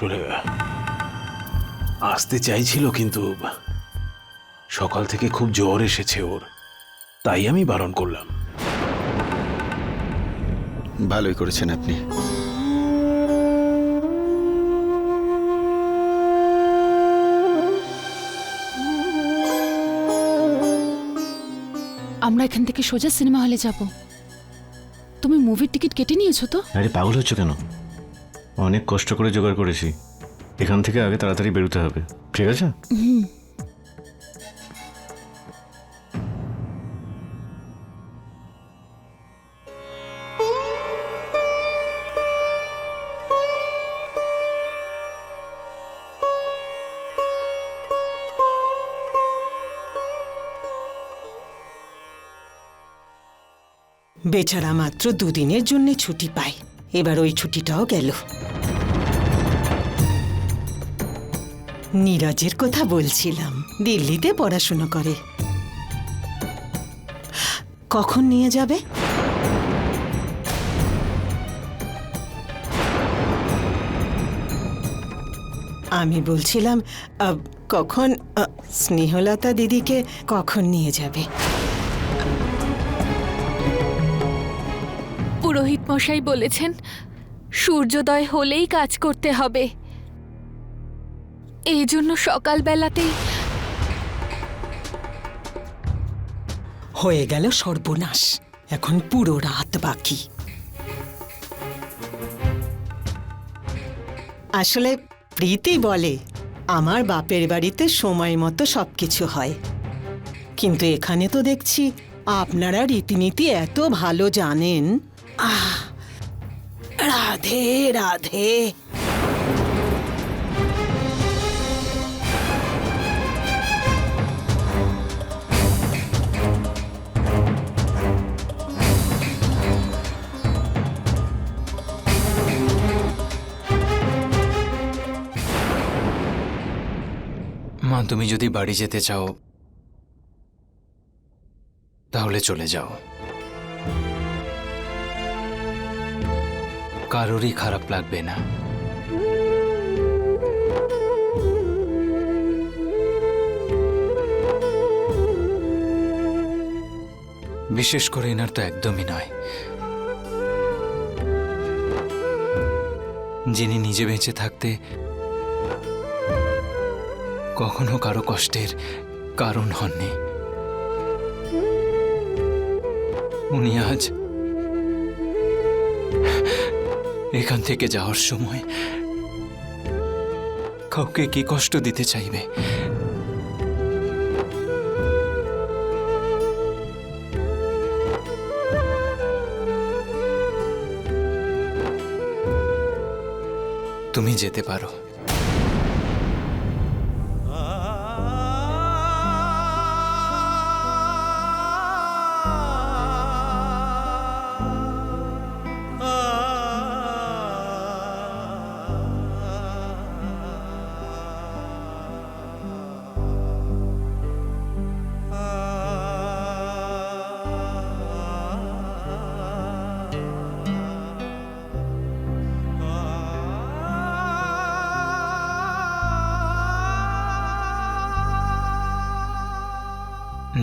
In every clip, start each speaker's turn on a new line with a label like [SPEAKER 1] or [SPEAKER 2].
[SPEAKER 1] আসলে আসতে চাইছিল কিন্তু সকাল থেকে খুব জ্বর এসেছে ওর তাই আমি বারণ করলাম।
[SPEAKER 2] ভালোই করেছেন আপনি।
[SPEAKER 3] আমরা এখান থেকে সোজা সিনেমা হলে যাব। তুমি মুভির টিকিট কেটে নিয়েছো তো?
[SPEAKER 4] আরে পাগল হচ্ছে কেন? অনেক কষ্ট করে জোগাড় করেছি। এখান থেকে আগে তাড়াতাড়ি বেরোতে হবে, ঠিক আছে?
[SPEAKER 5] বেচারা মাত্র দুদিনের জন্য ছুটি পায়। এবার ওই ছুটিটাও গেল। নীরজের কথা বলছিলাম, দিল্লিতে পড়াশুনো করে। কখন নিয়ে যাবে? আমি বলছিলাম কখন স্নেহলতা দিদিকে কখন নিয়ে যাবে?
[SPEAKER 6] পুরোহিত মশাই বলেছেন, সূর্যোদয় হলেই কাজ করতে হবে। এই জন্য সকালবেলাতেই
[SPEAKER 5] হয়ে গেল সর্বনাশ। এখন পুরো রাত বাকি। আসলে প্রীতি বলে, আমার বাপের বাড়িতে সময় মতো সব কিছু হয়। কিন্তু এখানে তো দেখছি, আপনারা রীতিনীতি এত ভালো জানেন। আহ রাধে রাধে।
[SPEAKER 7] মা তুমি যদি বাড়ি যেতে চাও তাহলে চলে যাও। কারোরই খারাপ লাগবে না। বিশেষ করে এনার তো একদমই নয়। যিনি নিজে বেঁচে থাকতে কখনো কারও কষ্টের কারণ হননি। উনি আজ এখান থেকে যাওয়ার সময় কাউকে কি কষ্ট দিতে চাইবে? তুমি যেতে পারো।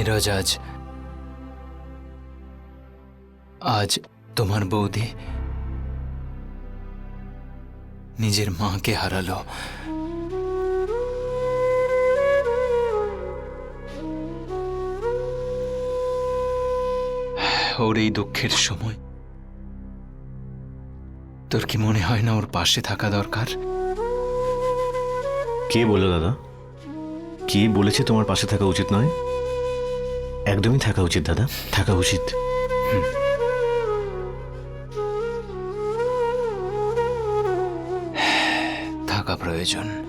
[SPEAKER 7] নীরজ আজ আজ তোমার বৌদি নিজের মাকে হারালো। ওর এই দুঃখের সময় তোর কি মনে হয় না ওর পাশে থাকা দরকার?
[SPEAKER 4] কে বলল দাদা? কে বলেছে তোমার পাশে থাকা উচিত নয়? একদমই থাকা উচিত দাদা। থাকা উচিত।
[SPEAKER 7] থাকা প্রয়োজন।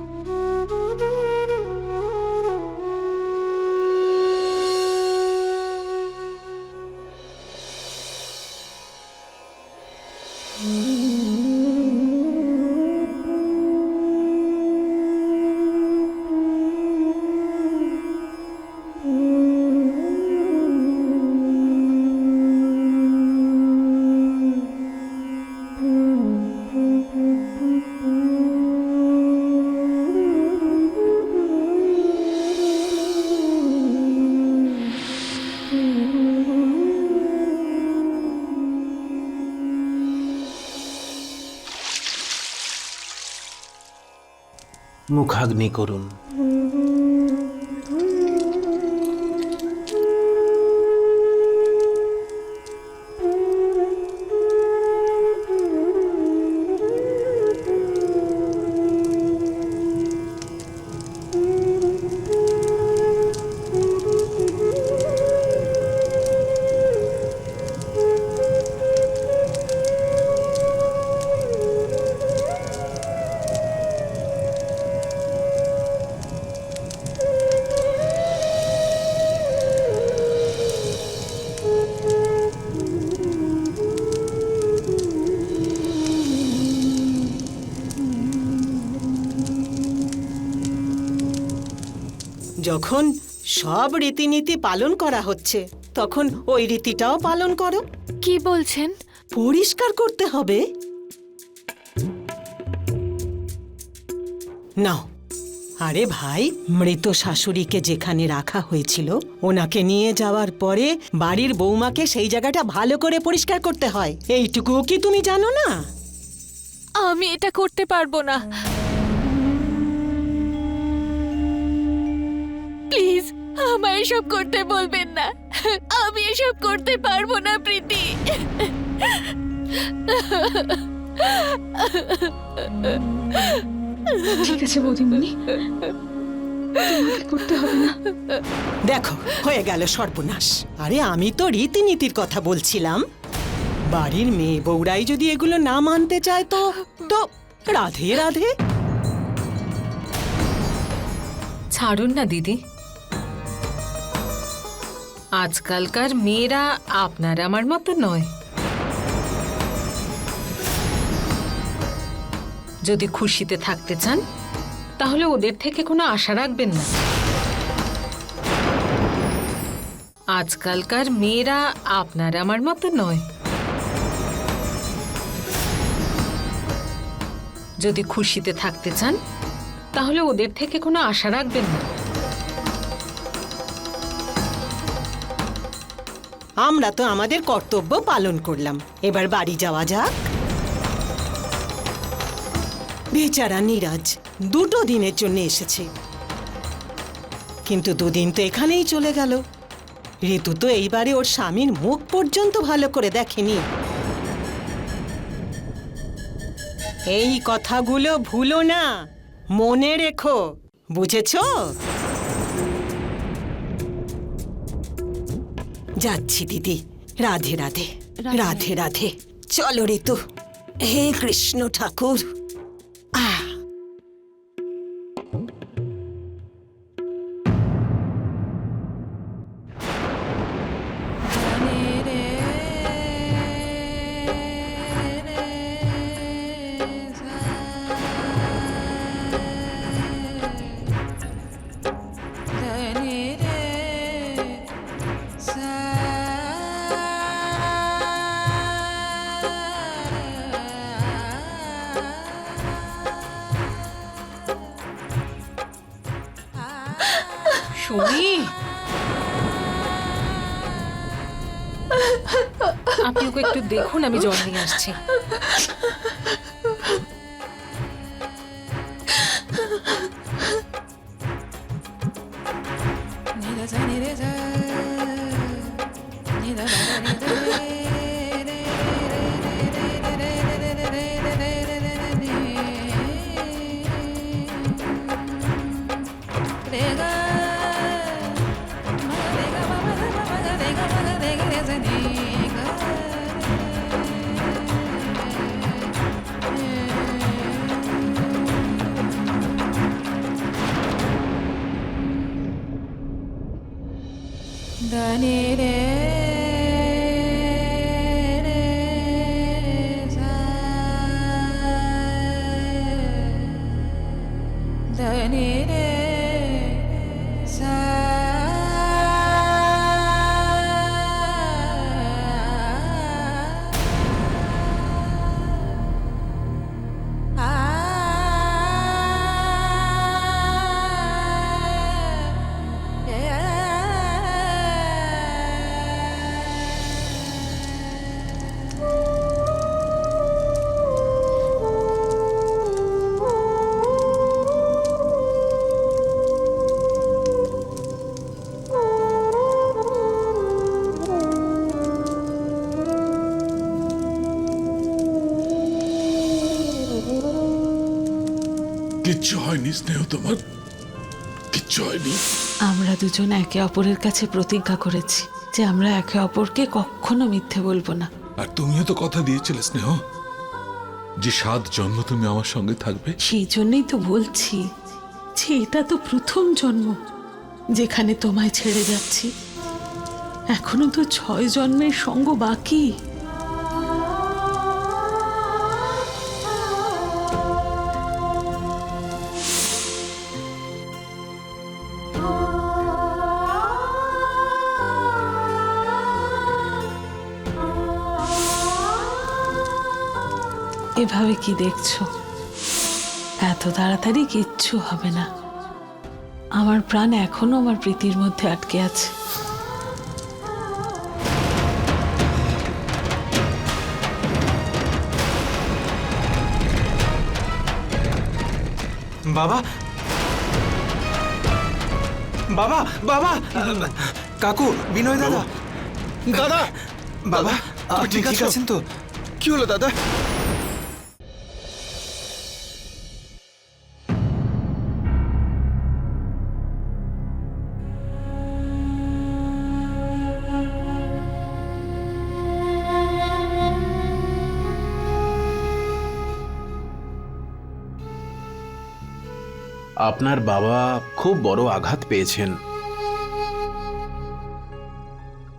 [SPEAKER 1] মুখাগ্নি করুন।
[SPEAKER 5] যখন সব রীতিনীতি পালন করা হচ্ছে তখন ওই রীতিটাও পালন করো।
[SPEAKER 6] কি বলছেন?
[SPEAKER 5] পরিষ্কার করতে হবে। নাও আরে ভাই মৃত শাশুড়িকে যেখানে রাখা হয়েছিল ওনাকে নিয়ে যাওয়ার পরে বাড়ির বৌমাকে সেই জায়গাটা ভালো করে পরিষ্কার করতে হয়। এইটুকু কি তুমি জানো না?
[SPEAKER 6] আমি এটা করতে পারব না। প্লিজ আমায় এসব করতে বলবেন না। আমি এসব করতে পারব না প্রীতি।
[SPEAKER 3] ঠিক আছে বৌদিমণি। করতে হবে না।
[SPEAKER 5] দেখো হয়ে গেল সর্বনাশ। আরে আমি তো রীতিনীতির কথা বলছিলাম। বাড়ির মেয়ে বউরাই যদি এগুলো না মানতে চায় তো তো রাধে রাধে।
[SPEAKER 8] ছাড়ুন না দিদি। আজকালকার মেয়েরা আপনার আমার মতো নয়। যদি খুশিতে থাকতে চান, তাহলে ওদের থেকে কোনো আশা রাখবেন না। আজকালকার মেয়েরা আপনার আমার মতো নয়। যদি খুশিতে থাকতে চান, তাহলে ওদের থেকে কোনো আশা রাখবেন না।
[SPEAKER 5] আমরা তো আমাদের কর্তব্য পালন করলাম। এবার বাড়ি যাওয়া যাক। বেচারা নীরাজ দুটো দিনের জন্য এসেছে। কিন্তু দুদিন তো এখানেই চলে গেল। ঋতু তো এইবারে ওর স্বামীর মুখ পর্যন্ত ভালো করে দেখেনি। এই কথাগুলো ভুলো না। মনে রেখো, বুঝেছ? যাচ্ছি দিদি। রাধে রাধে।
[SPEAKER 3] রাধে।
[SPEAKER 5] রাধে চলো ঋতু। হে কৃষ্ণ ঠাকুর। আহ
[SPEAKER 8] আপনি ওকে একটু দেখুন আমি জল নিয়ে আসছি।
[SPEAKER 9] I need it. স্নেহ তোমার কিচ্ছু হয়নি।
[SPEAKER 10] আমরা দুজন একে অপরের কাছে প্রতিজ্ঞা করেছি যে আমরা একে অপরকে কখনো মিথ্যে বলব না।
[SPEAKER 9] আর তুমিও তো কথা দিয়েছিলে স্নেহ। যে সাত জন্ম তুমি আমার সঙ্গে থাকবে?
[SPEAKER 10] সেই জন্যই তো বলছি যে এটা তো প্রথম জন্ম যেখানে তোমায় ছেড়ে যাচ্ছি। এখনও তো ছয় জন্মের সঙ্গ বাকি। এভাবে কি দেখছ? এত তাড়াতাড়ি কিচ্ছু হবে না। আমার প্রাণ এখনও আমার প্রীতির মধ্যে আটকে আছে।
[SPEAKER 7] বাবা! বাবা বাবা! কাকু বিনয় দাদা।
[SPEAKER 2] দাদা!
[SPEAKER 7] বাবা
[SPEAKER 2] ঠিক
[SPEAKER 7] আছেন তো?
[SPEAKER 2] কি হলো দাদা?
[SPEAKER 1] আপনার বাবা খুব বড় আঘাত পেয়েছেন।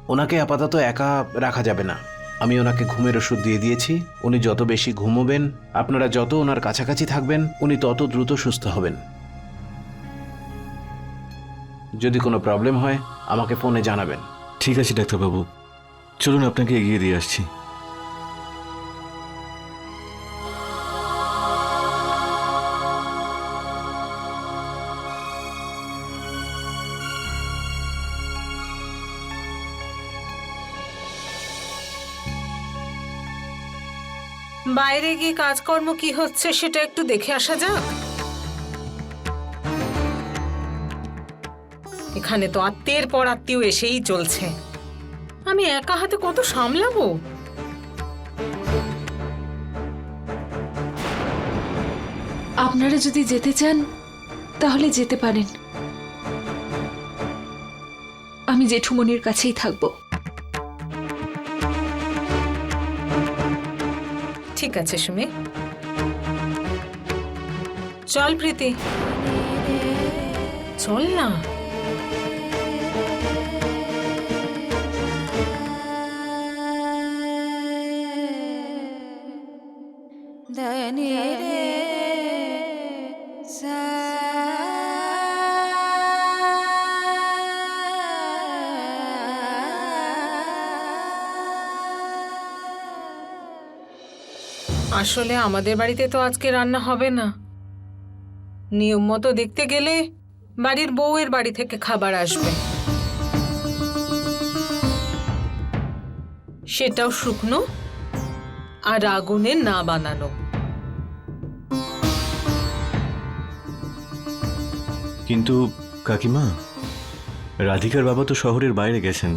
[SPEAKER 1] ওনাকে আপাতত একা রাখা যাবে না। আমি ওনাকে ঘুমের ওষুধ দিয়ে দিয়েছি। উনি যত বেশি ঘুমোবেন, আপনারা যত ওনার কাছাকাছি থাকবেন, উনি তত দ্রুত সুস্থ হবেন। যদি কোনো প্রবলেম হয়, আমাকে ফোনে জানাবেন।
[SPEAKER 4] ঠিক আছে, ডাক্তারবাবু। চলুন, আপনাকে এগিয়ে দিয়ে আসছি।
[SPEAKER 8] বাইরে গিয়ে কাজকর্ম কি হচ্ছে সেটা একটু দেখে আসা যাক। এখানে তো আত্মীয়ের পর আত্মীয় এসেই চলছে। আমি একা হাতে কত সামলাবো?
[SPEAKER 3] আপনারা যদি যেতে চান, তাহলে যেতে পারেন। আমি জেঠুমনির কাছেই থাকব।
[SPEAKER 8] ঠিক আছে সুমি। চল প্রীতি। চল না। আসলে আমাদের বাড়িতে তো আজকে রান্না হবে না। নিয়ম মতো দেখতে গেলে বাড়ির বউয়ের বাড়ি থেকে খাবার আসবে। সেটাও শুকনো আর আগুনে না বানানো।
[SPEAKER 4] কিন্তু কাকিমা, রাধিকার বাবা তো শহরের বাইরে গেছেন।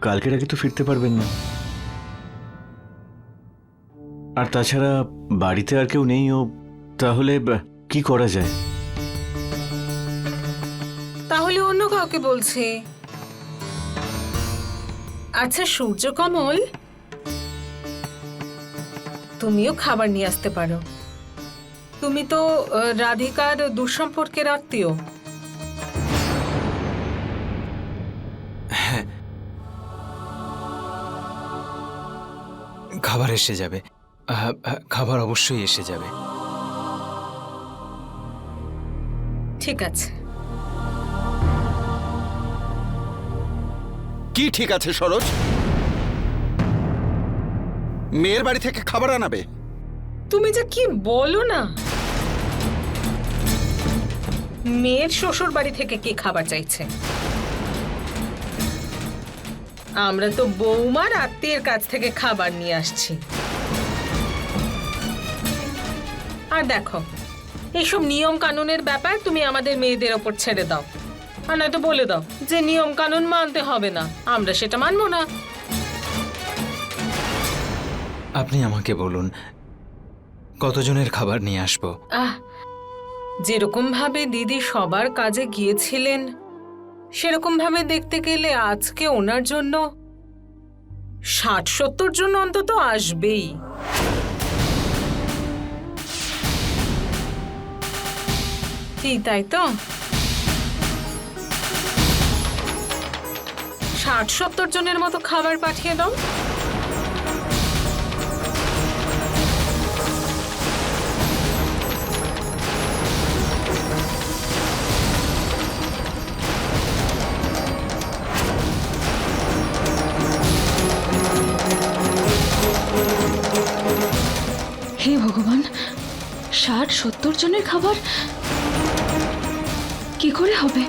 [SPEAKER 4] কালকের আগে তো ফিরতে পারবেন না। আর তাছাড়া বাড়িতে আর কেউ নেই ও তাহলে কি করা যায়?
[SPEAKER 8] তাহলে অন্য কাউকে বলছি। আচ্ছা সূর্যকমল তুমিও খাবার নিয়ে আসতে পারো। তুমি তো রাধিকার দুঃসম্পর্কের আত্মীয়।
[SPEAKER 7] খাবার এসে যাবে। খাবার অবশ্যই এসে যাবে।
[SPEAKER 8] ঠিক আছে।
[SPEAKER 2] কি ঠিক আছে সরোজ? মেয়ের বাড়ি থেকে খাবার আনাবে?
[SPEAKER 8] তুমি যে কি বলো না? মেয়ের শ্বশুর বাড়ি থেকে কে খাবার চাইছে? আমরা তো বৌমার আত্মীয়ের কাছ থেকে খাবার নিয়ে আসছি। আর দেখো এইসব নিয়ম কানুনের ব্যাপার তুমি আমাদের মেয়েদের ওপর ছেড়ে দাও। আর নয়তো বলে দাও যে নিয়ম কানুন মানতে হবে না আমরা সেটা মানবো না।
[SPEAKER 7] আপনি আমাকে বলুন কতজনের খাবার নিয়ে আসব?
[SPEAKER 8] আহ যেরকম ভাবে দিদি সবার কাজে গিয়েছিলেন সেরকম ভাবে দেখতে গেলে আজকে ওনার জন্য ষাট সত্তর জন অন্তত আসবেই। কি তাই তো? ষাট সত্তর জনের মতো খাবার পাঠিয়ে দাও।
[SPEAKER 10] হে ভগবান, ষাট সত্তর জনের খাবার? কি করে হবে?